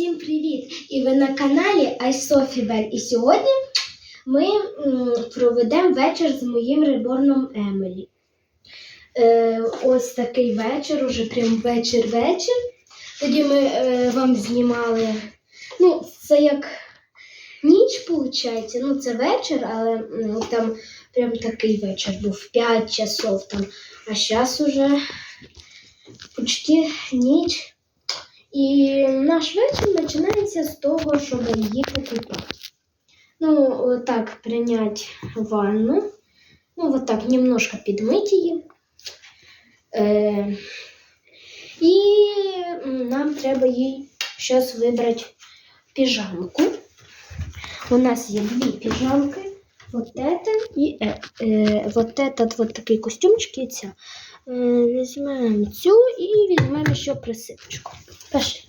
Всім привіт! І ви на каналі iSofibel. І сьогодні ми проведемо вечір з моїм реборном Емелі. Е, ось такий вечір, уже прям вечір-вечір. Тоді ми е, вам знімали. Ну, це як ніч, виходить. Ну, це вечір, але м, там прям такий вечір був 5 часов там. А зараз уже почти ніч. І наш вечір починається з того, щоб її покупати. Ну, так, прийняти ванну. Ну, вот так, немножко підмити її. Е, і нам треба їй зараз вибрати піжамку. У нас є дві піжамки. Вот это і е, е, вот этот вот такий костюмчик і ця. Е, візьмемо цю і візьмемо ще присипочку. Пошли.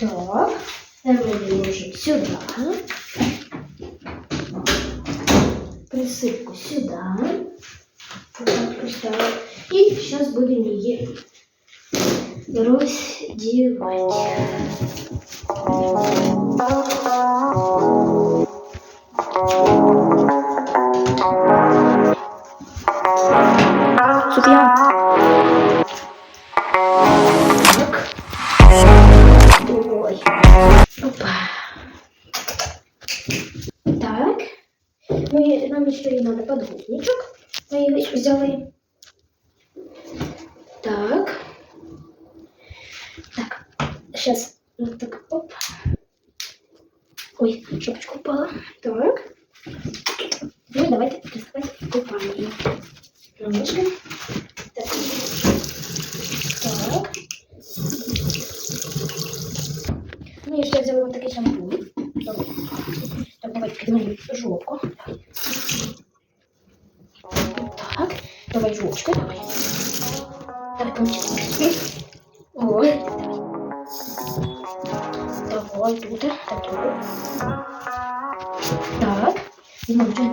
Так, Эмили ложит сюда. Присыпку сюда. Вот так поставим. И сейчас будем Так. Ой. Так. Мы, нам еще и надо подгузничок. Мы его взяли. Так. Так. Сейчас. Вот так. Оп. Ой, шапочка упала. Так. Ну, давайте доставать купание. Немножко. Так. Так. Ну, я ще взяла вот такий шампунь. Так, давайте піднімемо жопку. Так, давай жопочку, давай. Давай, помочи. Ой, давай. Давай, тут, так, тут. Так, візьмемо джин.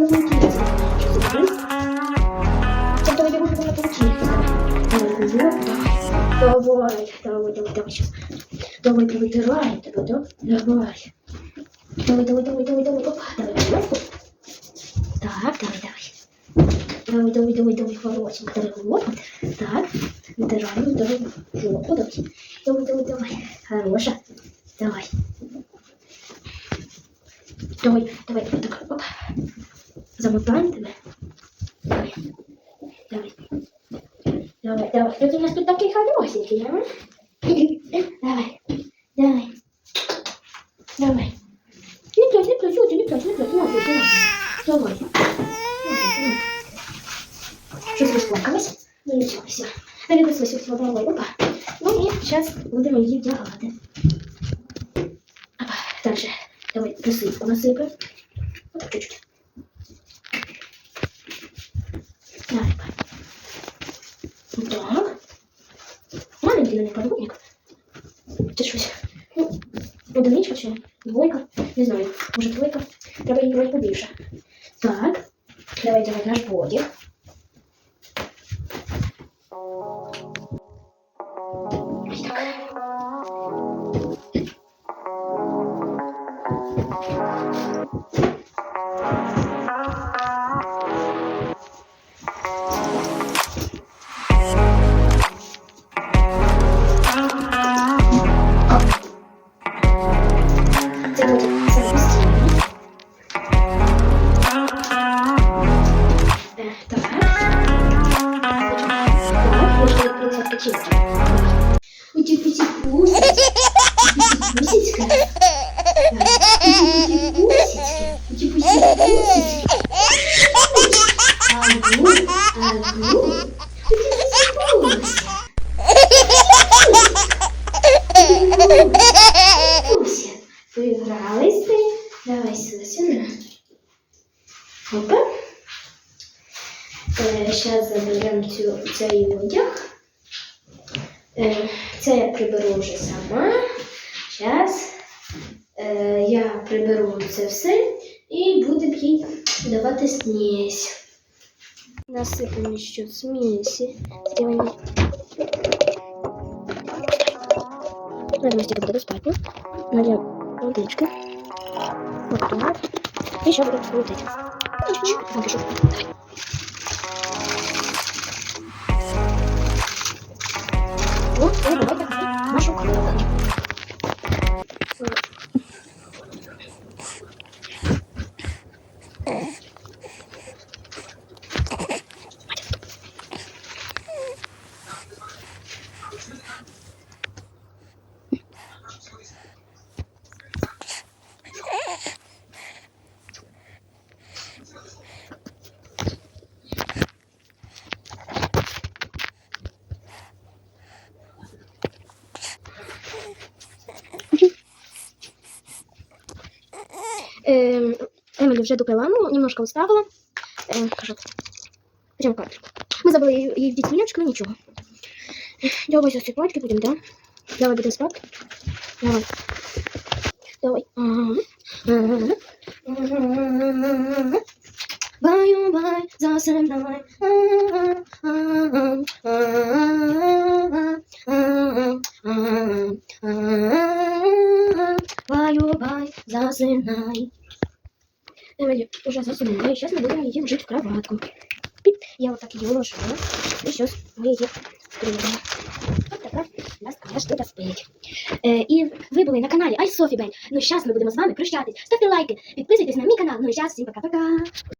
давай, давай, давай, давай, давай, давай. Сейчас, давай, давай, давай, давай, Давай, давай, давай, давай, сейчас. Давай, давай, давай, давай, давай, давай. Давай, давай, давай, давай, опа, давай, давай. Так, давай, давай. Давай, давай, давай, давай, хорошенько, давай, вот. Так, вытираем, давай, жопу, давай. Давай, давай, давай, хороша. Давай. Давай, давай, давай, так, оп. Замотаем, тебе. Давай. Давай. Давай, давай. Хто у нас тут такий хорошенький, а? Давай. Давай. Давай. Не плачь, не плачь, Юти, не плачь, не плачь. Молодец, давай. Давай. Щось розплакалась? Ну нічого, все. Навіть все, ось давай, опа. Ну и сейчас будем її вдягати. Опа, так же. Давай присипку насипаємо. Вот так чуть-чуть. Так. Маленький на подгузник. Це щось. Ну, одиничка чи двойка. Не знаю. Може двойка. Треба її брати побільше. Так. Давай делать наш бодик. Ось так. Буде самостійно. Сюди. Опа. Зараз заберемо цю, цей одяг. Е, Це я приберу вже сама. Зараз е, я приберу це все і будемо їй давати смесь. Насипаємо ще. Сделаем. Надо стільки буде достатньо. Надя водички. Вот так. І ще буду крутити. Чуть-чуть. Там пішов. Давай. Вот, і давайте Эм, Эмили вже допила, ну, немножко уставила. Эм, кажу, пойдем карточку. Мы забыли її її вдіти мінячку, ну нічого. Давай засипачки будемо, да? Давай будемо спати. Давай. Давай. Баю, бай, засинай. Баю, бай, засинай. Эмили уже заснула, и сейчас мы будем ее ложить в кроватку. Пип. Я вот так ее уложила. И сейчас мы ее скрываем. Вот така нас штука спить. Е, і ви були на каналі iSophie Bell. Ну, зараз ми будемо з вами прощатись. Ставте лайки, підписуйтесь на мій канал. Ну і зараз всім пока-пока.